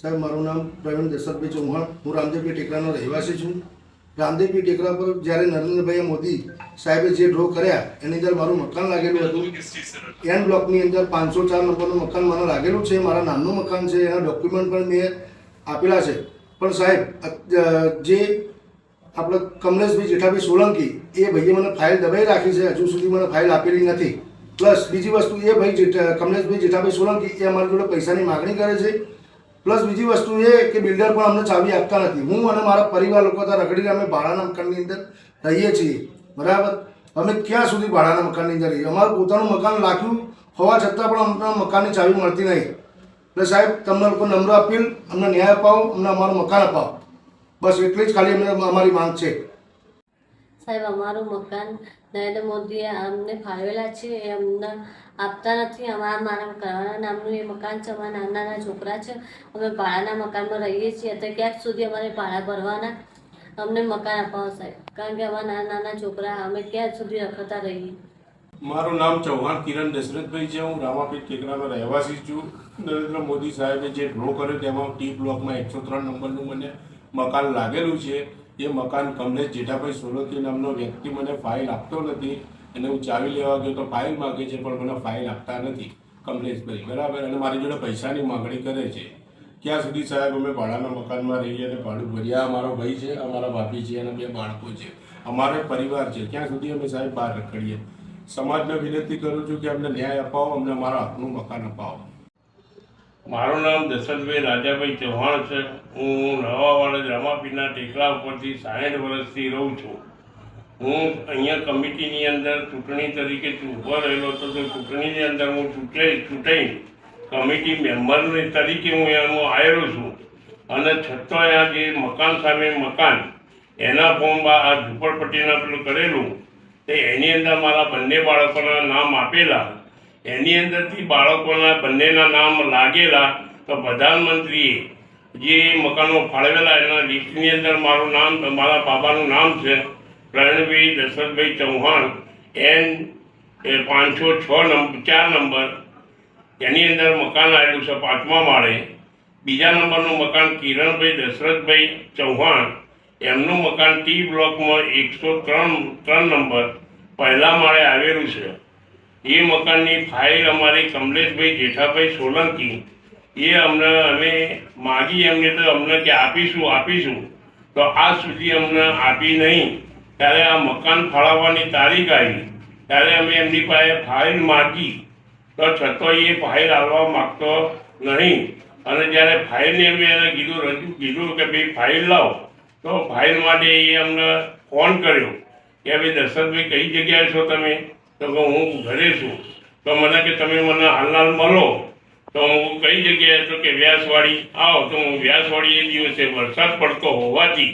સાહેબ મારું નામ પ્રવીણ દશરથભાઈ ચૌહાણ. હું રામદેવપી ટેકરાનો રહેવાસી છું. રામદેવપી ટેકરા પર જ્યારે નરેન્દ્રભાઈ મોદી સાહેબે જે ડ્રો કર્યા, એની અંદર મારું મકાન લાગેલું હતું. એન બ્લોકની અંદર પાંચસો ચાર નંબરનું મકાન મને લાગેલું છે. મારા નામનું મકાન છે. એના ડોક્યુમેન્ટ પણ મેં આપેલા છે. પણ સાહેબ જે આપણે કમલેશભાઈ જેઠાભાઈ સોલંકી, એ ભાઈએ મને ફાઇલ દબાઈ રાખી છે. હજુ સુધી મને ફાઇલ આપેલી નથી. પ્લસ બીજી વસ્તુ એ ભાઈ કમલેશભાઈ જેઠાભાઈ સોલંકી, એ અમારી જોડે પૈસાની માગણી કરે છે. પ્લસ બીજી વસ્તુ એ કે બિલ્ડર પણ અમને ચાવી આપતા નથી. હું અને મારા પરિવાર લોકો ત્યાં રખડીને અમે ભાડાના મકાનની અંદર રહીએ છીએ. બરાબર? અમે ક્યાં સુધી ભાડાના મકાનની અંદર રહીએ? અમારું પોતાનું મકાન લાખ્યું હોવા છતાં પણ અમને મકાનની ચાવી મળતી નહીં. એટલે સાહેબ, તમને લોકો નમ્ર અપીલ, અમને ન્યાય અપાવો, અમને અમારું મકાન અપાવો. બસ એટલી જ ખાલી અમને અમારી માંગ છે. સાહેબ, અમારું મકાન નરેન્દ્ર મોદીએ અમને ફાળવેલા છે એ અમને આપતા નથી. અમારા મારા કરવાના નામનું એ મકાન છે, અમારા નાના નાના છોકરા છે. અમે ભાડાના મકાનમાં રહીએ છીએ. તો ક્યાંક સુધી અમારે ભાડા ભરવાના? અમને મકાન અપાવો સાહેબ કારણ કે અમારા નાના નાના છોકરા અમે ક્યાં સુધી રખડતા રહીએ? મારું નામ ચૌહાણ કિરણ દશરથભાઈ છે. હું રામાપીર ટેકરાનો રહેવાસી છું. નરેન્દ્ર મોદી સાહેબે જે ડ્રો કર્યો તેમાં ટી બ્લોકમાં એકસો ત્રણ નંબરનું મને મકાન લાગેલું છે. એ મકાન કમલેશ જેઠાભાઈ સોલંકી નામનો વ્યક્તિ મને ફાઇલ આપતો નથી અને હું ચાવી લેવા ગયો તો ફાઇલ માગે છે, પણ મને ફાઇલ આપતા નથી. કમલેશભાઈ, બરાબર? અને મારી જોડે પૈસાની માગણી કરે છે. ક્યાં સુધી સાહેબ, અમે ભાડાના મકાનમાં રહીએ અને ભાડું ભર્યા અમારો ભાઈ છે અમારા ભાભી છે, અને બે બાળકો છે. અમારો પરિવાર છે. ક્યાં સુધી અમે સાહેબ બહાર રખડીએ? સમાજને વિનંતી કરું છું કે અમને ન્યાય અપાવો, અમને અમારા હકનું મકાન અપાવો. મારું નામ દશરથભાઈ રાજાભાઈ ચૌહાણ છે. હું નવાવાડ રમાપીના ટેકરા ઉપરથી સાઠ વર્ષથી રહું છું. હું અહીંયા કમિટીની અંદર ચૂંટણી તરીકે ઊભો રહેલો હતો તો ચૂંટણીની અંદર હું ચૂંટાઈ ચૂંટાઈ. કમિટી મેમ્બર તરીકે હું એમાં આવેલો છું. અને છતાંય આ જે મકાન સામે મકાન, એના ફોર્મમાં આ ઝુંપડપટ્ટીના પેલું કરેલું, તે એની અંદર મારા બંને બાળકોના નામ આપેલા. એની અંદરથી બાળકોના બંનેના નામ લાગેલા તો પ્રધાનમંત્રીએ જે મકાનો ફાળવેલા, એના લિસ્ટની અંદર મારું નામ, મારા બાબાનું નામ છે પ્રણભાઈ દશરથભાઈ ચૌહાણ, એન પાંચસો છ નંબર ચાર નંબર. એની અંદર મકાન આવેલું છે પાંચમા માળે. બીજા નંબરનું મકાન કિરણભાઈ દશરથભાઈ ચૌહાણ. એમનું મકાન ટી બ્લોકમાં એકસો ત્રણ ત્રણ નંબર. પહેલા માળે આવેલું છે. એ મકાનની ફાઇલ અમારી કમલેશભાઈ જેઠાભાઈ સોલંકી. એ અમને અમે માગી એમને તો અમને કે આપીશું આપીશું. તો આજ સુધી અમને આપી નહીં. ત્યારે આ મકાન ફાળવવાની તારીખ આવી. ત્યારે અમે એમની પાસે ફાઇલ માગી. તો છતાં એ ફાઇલ આવવા માગતો નહીં. અને જ્યારે ફાઇલને અમે એને કીધું, રજૂ કીધું કે ભાઈ ફાઇલ લાવો. તો ફાઇલ માટે એ અમને ફોન કર્યો કે ભાઈ દશરથભાઈ કઈ જગ્યાએ છો તમે? તો કે હું ઘરે છું. તો મને કે તમે મને હાલનાલ મળો. તો હું કઈ જગ્યાએ તો કે વ્યાસવાડી આવો. તો હું વ્યાસવાડી એ દિવસે વરસાદ પડતો હોવાથી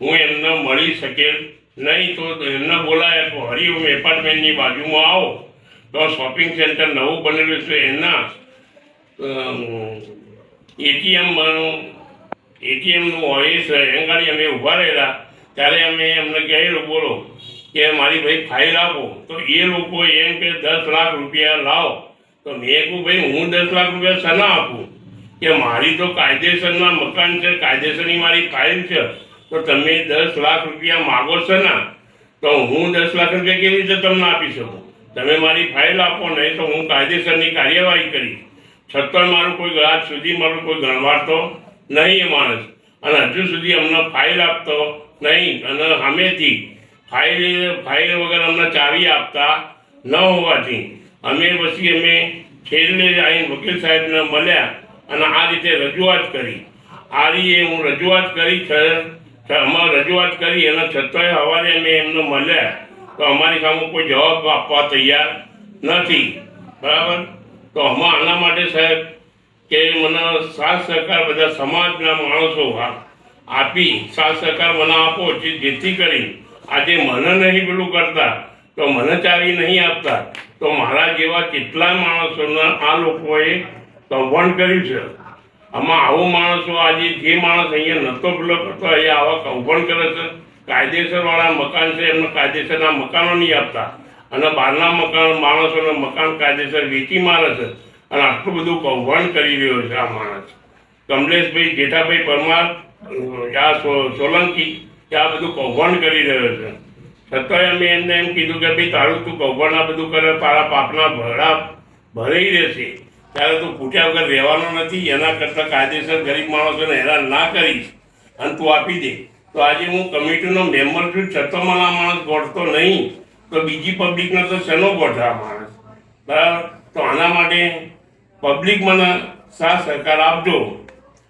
હું એમને મળી શકેલ નહીં તો એમને બોલાય તો હરિઓમ એપાર્ટમેન્ટની બાજુમાં આવો. તો શોપિંગ સેન્ટર નવું બનેલું છે. એના એટીએમ એટીએમનું છે એંગાડી અમે ઊભા રહેલા. ત્યારે અમે એમને કહેલું, બોલો કે મારી ભાઈ ફાઇલ આપો. તો એ લોકો એમ કે દસ લાખ રૂપિયા લાવો. તો મેં કહું ભાઈ, હું દસ લાખ રૂપિયા શના આપું? કે મારી તો કાયદેસરના મકાન છે, કાયદેસરની મારી ફાઇલ છે. તો તમે દસ લાખ રૂપિયા માગો છો ના તો હું દસ લાખ રૂપિયા કેવી રીતે તમને આપી શકું? તમે મારી ફાઇલ આપો, નહીં તો હું કાયદેસરની કાર્યવાહી કરીશ. છતાં મારું કોઈ ગળા સુધી મારું કોઈ ગણવાડતો નહીં એ માણસ. અને હજુ સુધી અમને ફાઇલ આપતો નહીં. અને સામેથી ફાઇલ ફાઇલ વગર અમને ચાવી આપતા ન હોવાથી અમે પછી અમે છેલ્લે આવીને વકીલ સાહેબને મળ્યા અને આ રીતે રજૂઆત કરી. આ રીતે હું રજૂઆત કરી અમારે રજૂઆત કરી એના છતાંય સવારે અમે એમને મળ્યા તો અમારી સામે કોઈ જવાબ આપવા તૈયાર નથી. બરાબર? તો આમાં આના માટે સાહેબ કે મને સાથ સહકાર બધા સમાજના માણસો આપી, સાથ સહકાર મને આપો જેથી કરી આજે મને નહીં પેલું કરતા, તો મને ચાવી નહીં આપતા, તો મારા જેવા કેટલા માણસોના આ લોકોએ કૌભાંડ કર્યું છે? આમાં આવો માણસો આજે જે માણસ અહીંયા નહોતો પેલો કરતો, અહીંયા આવા કૌભાંડ કરે છે? કાયદેસરવાળા મકાન છે, એમને કાયદેસરના મકાનો નહીં આપતા. અને બહારના મકાન, માણસોને મકાન કાયદેસર વેચી મારે છે. અને આટલું બધું કૌભાંડ કરી રહ્યો છે આ માણસ. કમલેશભાઈ જેઠાભાઈ પરમાર આ સોલંકી. કે આ બધું કૌભાંડ કરી રહ્યો છે. છતાંય અમે એમને એમ કીધું કે ભાઈ, તારું તું કૌભાંડ આ બધું કરે, તારા પાપના ભરડા ભરાઈ રહેશે. ત્યારે તું ફૂટ્યા વગર રહેવાનો નથી, એના કરતાં કાયદેસર ગરીબ માણસોને હેરાન ના કરીશ. અને તું આપી દે. તો આજે હું કમિટીનો મેમ્બર છું છતાં મને આ માણસ ગોઠતો નહીં, તો બીજી પબ્લિકને તો શેનો ગોઠે આ માણસ? બરાબર? તો આના માટે પબ્લિક મને સાથ સહકાર આપજો.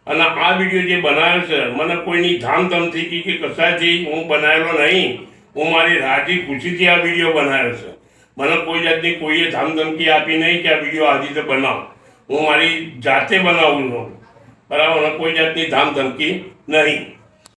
અને આ વીડિયો જે બનાવ્યો છે, મને કોઈની ધામધમથી કે કશાથી હું બનાવેલો નહીં, હું મારી રાજી ખુશીથી આ વીડિયો બનાવ્યો છે. મને કોઈ જાતની કોઈએ ધામધમકી આપી નહીં કે આ વીડિયો આ રીતે બનાવ. હું મારી જાતે બનાવું છું. બરાબર? કોઈ જાતની ધામધમકી નહીં.